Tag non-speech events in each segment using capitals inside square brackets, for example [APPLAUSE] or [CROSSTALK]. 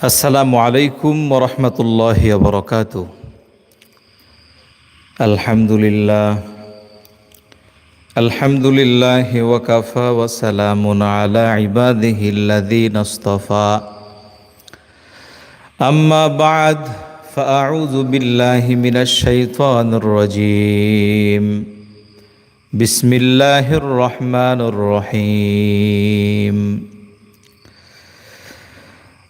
আসসালামু আলাইকুম ওরহমতুল্লাহ বরকাত আলহামদুলিল্লাহ আলহামদুলিল্লাহ ওয়াকাফা ওয়াসালামুন আলা ইবাদিহিল্লাযীনা ইসতাফা আম্মা বা'দ فأعوذ بالله من الشيطان الرجيم بسم الله الرحمن الرحيم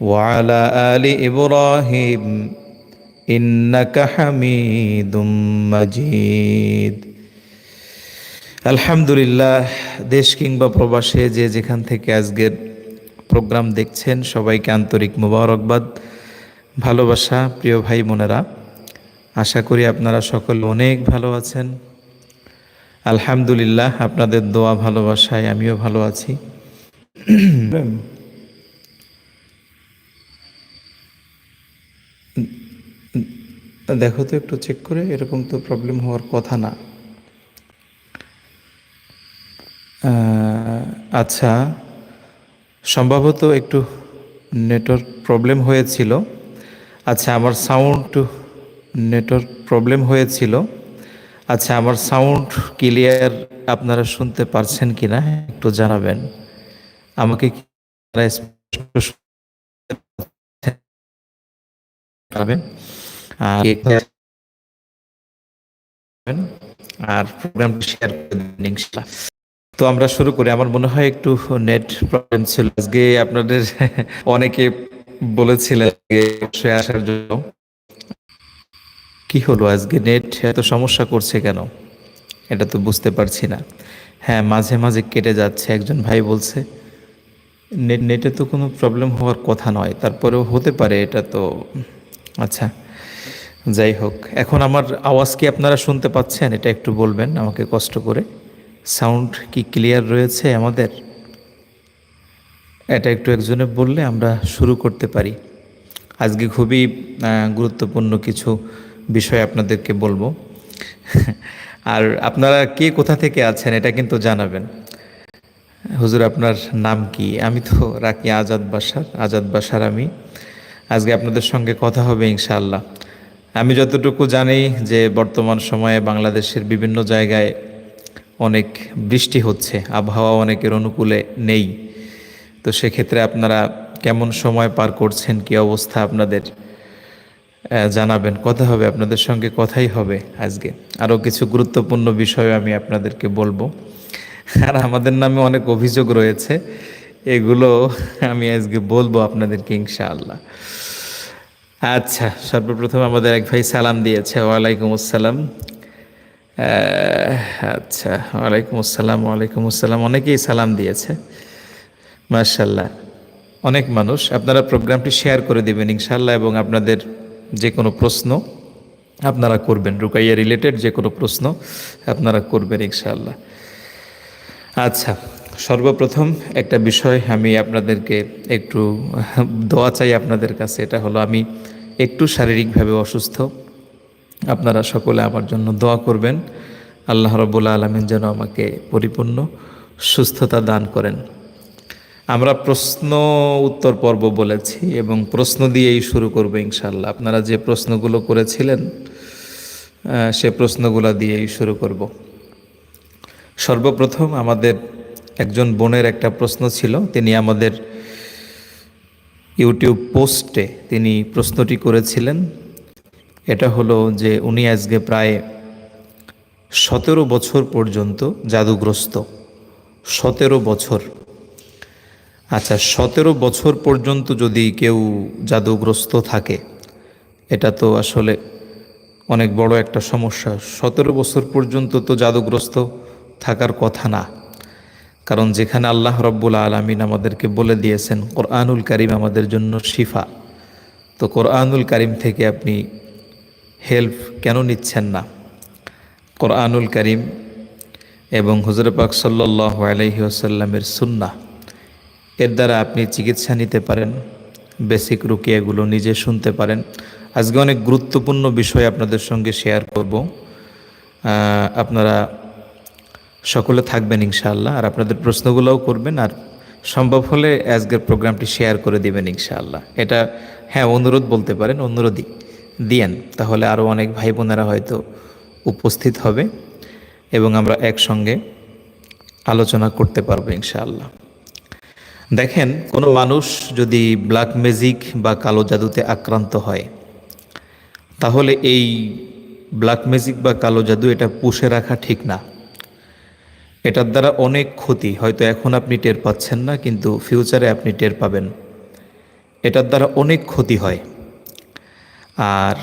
وعلى آل إبراهيم إنك حميد مجيد আলহামদুলিল্লাহ দেশ কিংবা প্রবাসে যে যেখান থেকে আজকের প্রোগ্রাম দেখছেন সবাইকে আন্তরিক মুবারকবাদ ভালোবাসা প্রিয় ভাই বোনেরা আশা করি আপনারা সকল অনেক ভালো আছেন আলহামদুলিল্লাহ আপনাদের দোয়া ভালোবাসায় আমিও ভালো আছি দেখো তো একটু চেক করে, এরকম তো প্রবলেম হওয়ার কথা না। আচ্ছা সম্ভবত একটু নেটওয়ার্ক প্রবলেম হয়েছিল। আচ্ছা আমার সাউন্ড নেটওয়ার্ক প্রবলেম হয়েছিল। আচ্ছা আমার সাউন্ড ক্লিয়ার আপনারা শুনতে পারছেন কি না একটু জানাবেন। আমাকে কি আর আর প্রোগ্রামটি শেয়ার করে দিন ইনশাআল্লাহ। তো আমরা শুরু করি। আমার মনে হয় একটু নেট প্রবলেম ছিল। আজকে আপনাদের [LAUGHS] অনেকে বলেছিলেন অবশ্যই আসার জন্য। কি হলো আজকে? নেট এত সমস্যা করছে কেন? এটা তো বুঝতে পারছি না। হ্যাঁ মাঝে মাঝে কেটে যাচ্ছে একজন ভাই বলছে নেট নেটে তো কোনো প্রবলেম হওয়ার কথা নয়। তারপরেও হতে পারে এটা তো আচ্ছা। যাই হোক, এখন আমার আওয়াজ কি আপনারা শুনতে পাচ্ছেন? এটা একটু বলবেন আমাকে কষ্ট করে। সাউন্ড কি ক্লিয়ার রয়েছে আমাদের? এটা একটু একজনে বললে আমরা শুরু করতে পারি। আজকে খুবই গুরুত্বপূর্ণ কিছু বিষয় আপনাদেরকে বলব। আর আপনারা কে কোথা থেকে আছেন এটা কিন্তু জানাবেন। হুজুর, আপনার নাম কি? আমি তো রাখি আজাদ বাসার আজাদ বাসার আমি। আজকে আপনাদের সঙ্গে কথা হবে ইনশাআল্লাহ। আমি যতটুকু জানি যে বর্তমান সময়ে বাংলাদেশের বিভিন্ন জায়গায় অনেক বৃষ্টি হচ্ছে, আবহাওয়া অনেকের অনুকূলে নেই। তো সেক্ষেত্রে আপনারা কেমন সময় পার করছেন, কি অবস্থা আপনাদের জানাবেন। কথা হবে, আপনাদের সঙ্গে কথাই হবে আজকে। আরও কিছু গুরুত্বপূর্ণ বিষয় আমি আপনাদেরকে বলব। আর আমাদের নামে অনেক অভিযোগ রয়েছে, এগুলো আমি আজকে বলব আপনাদেরকে ইনশাআল্লাহ। আচ্ছা সর্বপ্রথম আমাদের এক ভাই সালাম দিয়েছে। ওয়ালাইকুম আসসালাম। আচ্ছা ওয়ালাইকুম আসসালাম ওয়ালাইকুম আসসালাম। অনেকেই সালাম দিয়েছে। মার্শাল্লাহ অনেক মানুষ। আপনারা প্রোগ্রামটি শেয়ার করে দেবেন ইনশাল্লাহ এবং আপনাদের যে কোনো প্রশ্ন আপনারা করবেন। রুকাইয়া রিলেটেড যে কোনো প্রশ্ন আপনারা করবেন ইনশাল্লাহ আচ্ছা সর্বপ্রথম একটা বিষয় আমি আপনাদেরকে একটু দোয়া চাই আপনাদের কাছে। এটা হলো আমি একটু শারীরিকভাবে অসুস্থ। আপনারা সকলে আমার জন্য দোয়া করবেন। আল্লাহ রবুল্লা আলমিন যেন আমাকে পরিপূর্ণ সুস্থতা দান করেন। আমরা প্রশ্ন উত্তর পর্ব বলেছি এবং প্রশ্ন দিয়েই শুরু করব ইনশাল্লাহ আপনারা যে প্রশ্নগুলো করেছিলেন সে প্রশ্নগুলো দিয়েই শুরু করব। সর্বপ্রথম আমাদের একজন বোনের একটা প্রশ্ন ছিল, তিনি আমাদের ইউটিউব পোস্টে তিনি প্রশ্নটি করেছিলেন। এটা হলো যে উনি আজকে প্রায় সতেরো বছর পর্যন্ত জাদুগ্রস্ত। সতেরো বছর। আচ্ছা সতেরো বছর পর্যন্ত যদি কেউ জাদুগ্রস্ত থাকে, এটা তো আসলে অনেক বড় একটা সমস্যা। সতেরো বছর পর্যন্ত তো জাদুগ্রস্ত থাকার কথা না। কারণ যেখানে আল্লাহ রব্বুল আলমিন আমাদেরকে বলে দিয়েছেন, কোরআনুল করিম আমাদের জন্য শিফা। তো কোরআনুল করিম থেকে আপনি হেল্প কেন নিচ্ছেন না? কোরআনুল করিম এবং হুজুর পাক সাল্লাহ আলহি আসাল্লামের সুন্না এর দ্বারা আপনি চিকিৎসা নিতে পারেন, বেসিক রুকিয়াগুলো নিজে শুনতে পারেন। আজকে অনেক গুরুত্বপূর্ণ বিষয় আপনাদের সঙ্গে শেয়ার করব। আপনারা সকলে থাকবেন ইনশাআল্লাহ, আর আপনাদের প্রশ্নগুলোও করবেন, আর সম্ভব হলে আজকের প্রোগ্রামটি শেয়ার করে দেবেন ইনশাআল্লাহ। এটা হ্যাঁ অনুরোধ বলতে পারেন, অনুরোধই। দিয়েন, তাহলে আরও অনেক ভাই বোনেরা হয়তো উপস্থিত হবে, এবং আমরা একসঙ্গে আলোচনা করতে পারব ইনশাআল্লাহ। দেখেন, কোনো মানুষ যদি ব্ল্যাক ম্যাজিক বা কালো জাদুতে আক্রান্ত হয়, তাহলে এই ব্ল্যাক ম্যাজিক বা কালো জাদু এটা পুষে রাখা ঠিক না। এটার দ্বারা অনেক ক্ষতি, হয়তো এখন আপনি টের পাচ্ছেন না, কিন্তু ফিউচারে আপনি টের পাবেন। এটার দ্বারা অনেক ক্ষতি হয়। আর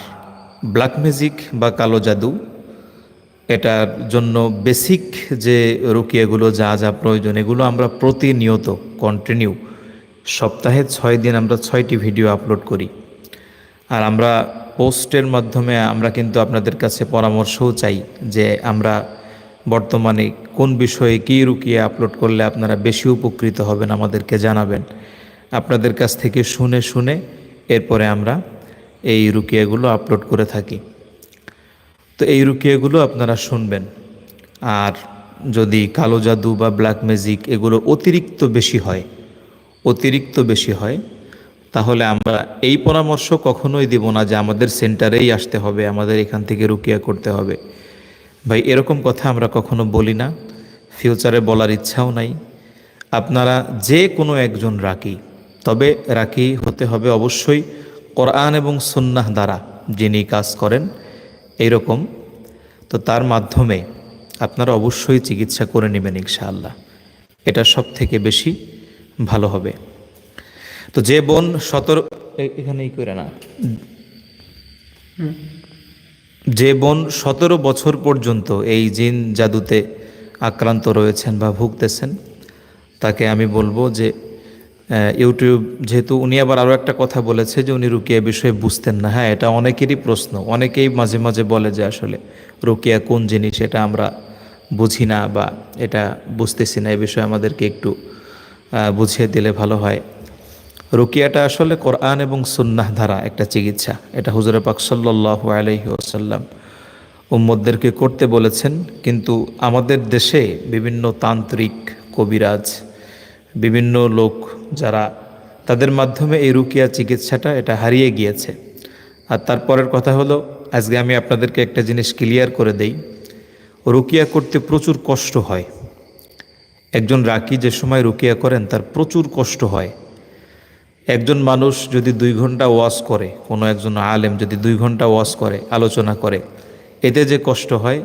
ব্ল্যাক ম্যাজিক বা কালো জাদু, এটার জন্য বেসিক যে রুকিয়াগুলো যা যা প্রয়োজন, এগুলো আমরা প্রতিনিয়ত কন্টিনিউ সপ্তাহে ছয় দিন আমরা ছয়টি ভিডিও আপলোড করি। আর আমরা পোস্টের মাধ্যমে আমরা কিন্তু আপনাদের কাছে পরামর্শও চাই যে আমরা বর্তমানে কোন বিষয়ে কী রুকিয়ে আপলোড করলে আপনারা বেশি উপকৃত হবেন আমাদেরকে জানাবেন। আপনাদের কাছ থেকে শুনে শুনে এরপরে আমরা এই রুকিয়াগুলো আপলোড করে থাকি। তো এই রুকিয়াগুলো আপনারা শুনবেন। আর যদি কালো জাদু বা ব্ল্যাক ম্যাজিক এগুলো অতিরিক্ত বেশি হয়, অতিরিক্ত বেশি হয়, তাহলে আমরা এই পরামর্শ কখনোই দিব না যে আমাদের সেন্টারেই আসতে হবে, আমাদের এখান থেকে রুকিয়া করতে হবে। ভাই, এরকম কথা আমরা কখনো বলি না। ফিউচারে বলার ইচ্ছাও নাই। আপনারা যে কোনো একজন রাকি, তবে রাকি হতে হবে অবশ্যই কোরআন এবং সুন্নাহ দ্বারা যিনি কাজ করেন এইরকম। তো তার মাধ্যমে আপনারা অবশ্যই চিকিৎসা করে নেবেন ইনশাআল্লাহ। এটা সব থেকে বেশি ভালো হবে। তো যে বোন সতর্ক এখানেই করে না। যে বোন সতেরো বছর পর্যন্ত এই জিন জাদুতে আক্রান্ত রয়েছেন বা ভুগতেছেন, তাকে আমি বলব যে ইউটিউব যেহেতু উনি আবার আরও একটা কথা বলেছে যে উনি রুকিয়া বিষয়ে বুঝতেন না। হ্যাঁ এটা অনেকেরই প্রশ্ন। অনেকেই মাঝে মাঝে বলে যে আসলে রুকিয়া কোন জিনিস এটা আমরা বুঝি না বা এটা বুঝতেছি না। এ বিষয়ে আমাদেরকে একটু বুঝিয়ে দিলে ভালো হয়। রুকিয়াটা আসলে কোরআন এবং সুন্নাহ ধারা একটা চিকিৎসা। এটা হুজুরে পাক সাল্লাহ আলহি আসাল্লাম উম্মদদেরকে করতে বলেছেন, কিন্তু আমাদের দেশে বিভিন্ন তান্ত্রিক কবিরাজ, বিভিন্ন লোক যারা তাদের মাধ্যমে এই রুকিয়া চিকিৎসাটা এটা হারিয়ে গিয়েছে। আর তারপরের কথা হলো, আজকে আমি আপনাদেরকে একটা জিনিস ক্লিয়ার করে দেই। রুকিয়া করতে প্রচুর কষ্ট হয়। একজন রাকি যে সময় রুকিয়া করেন, তার প্রচুর কষ্ট হয়। একজন মানুষ যদি দুই ঘণ্টা ওয়াশ করে, কোনো একজন আলেম যদি দুই ঘণ্টা ওয়াশ করে, আলোচনা করে, এতে যে কষ্ট হয়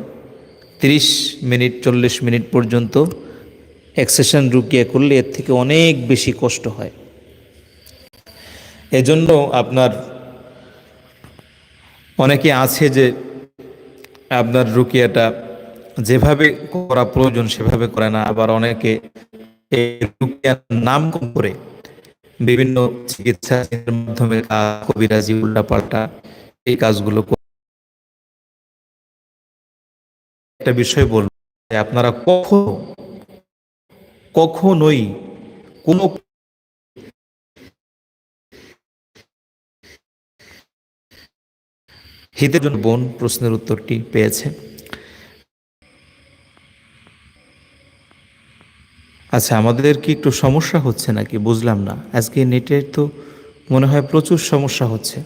৩০ মিনিট, চল্লিশ মিনিট পর্যন্ত এক সেশন রুকিয়া করলে এর থেকে অনেক বেশি কষ্ট হয়। এজন্য আপনার, অনেকে আছে যে আপনার রুকিয়াটা যেভাবে করা প্রয়োজন সেভাবে করে না, আবার অনেকে এই রুকিয়ার নাম করে বিভিন্ন চিকিৎসা মাধ্যমে কবিরাজি উল্টাপাল্টা এই কাজগুলো একটা বিষয় বলব আপনারা কখনো, কখনোই কোনো হিতের জন্য বোন প্রশ্নের উত্তরটি পেয়েছে আচ্ছা আমাদের কি একটু সমস্যা হচ্ছে নাকি? বুঝলাম না। আজকে নেটের তো মনে হয় প্রচুর সমস্যা হচ্ছে।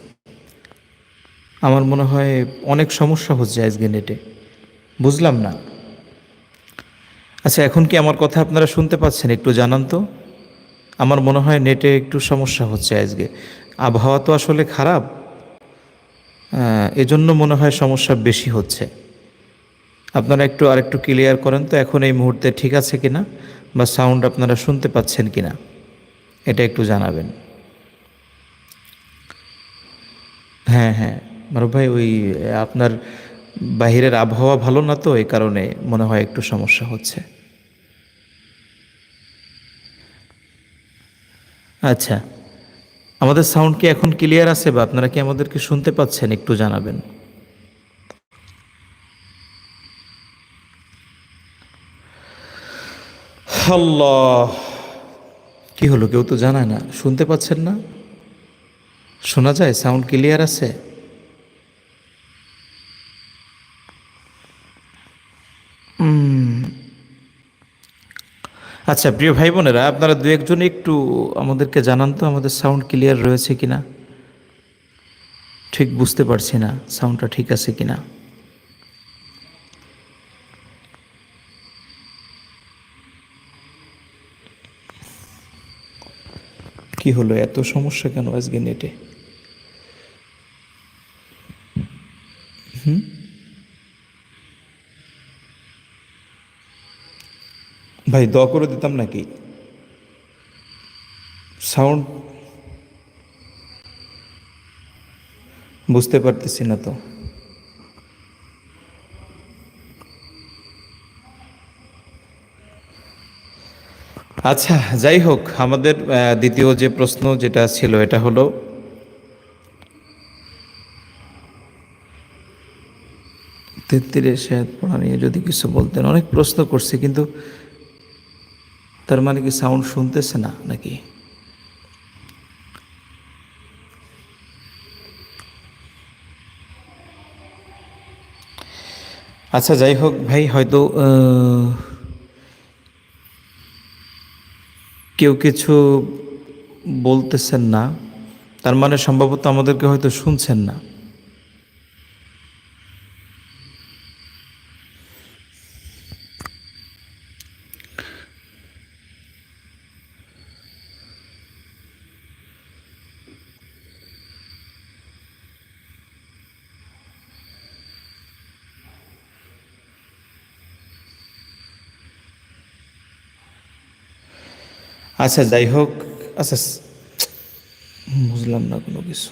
আমার মনে হয় অনেক সমস্যা হচ্ছে আজকে নেটে। বুঝলাম না। আচ্ছা এখন কি আমার কথা আপনারা শুনতে পাচ্ছেন? একটু জানান তো। আমার মনে হয় নেটে একটু সমস্যা হচ্ছে আজকে। আবহাওয়া তো আসলে খারাপ। এজন্য মনে হয় সমস্যা বেশি হচ্ছে। আপনারা একটু আরেকটু ক্লিয়ার করেন তো, এখন এই মুহূর্তে ঠিক আছে কিনা? বা সাউন্ড আপনারা শুনতে পাচ্ছেন কিনা, এটা একটু জানাবেন। হ্যাঁ হ্যাঁ মারুফ ভাই, ওই, আপনার বাহিরের আবহাওয়া ভালো না তো? এই কারণে মনে হয় একটু সমস্যা হচ্ছে। আচ্ছা আমাদের সাউন্ড কি এখন ক্লিয়ার আছে বা আপনারা কি আমাদেরকে শুনতে পাচ্ছেন? একটু জানাবেন। আল্লাহ কি হলো, কেউ তো জানায় না, শুনতে পাচ্ছেন না? শোনা যায়, সাউন্ড ক্লিয়ার আছে? আচ্ছা প্রিয় ভাই বোনেরা আপনারা দু একজন একটু আমাদেরকে জানান তো, আমাদের সাউন্ড ক্লিয়ার রয়েছে কিনা? ঠিক বুঝতে পারছি না, সাউন্ডটা ঠিক আছে কিনা? কি হলো? এত সমস্যা কেন আজকে নেটে? হুম? ভাই দ করে দিতাম নাকি? সাউন্ড বুঝতে পারতেছি না তো। আচ্ছা যাই হোক, আমাদের দ্বিতীয় যে প্রশ্ন যেটা ছিল, এটা হলো, তেত্রিশ পড়া নিয়ে যদি কিছু বলতেন, অনেক প্রশ্ন করছে, কিন্তু তার মানে কি সাউন্ড শুনতেছে না, নাকি? আচ্ছা যাই হোক, ভাই, হয়তো কেউ কিছু বলতেছেন না তার মানে সম্ভবত আমাদেরকে হয়তো শুনছেন না। আচ্ছা যাই হোক আচ্ছা বুঝলাম না কোনো কিছু।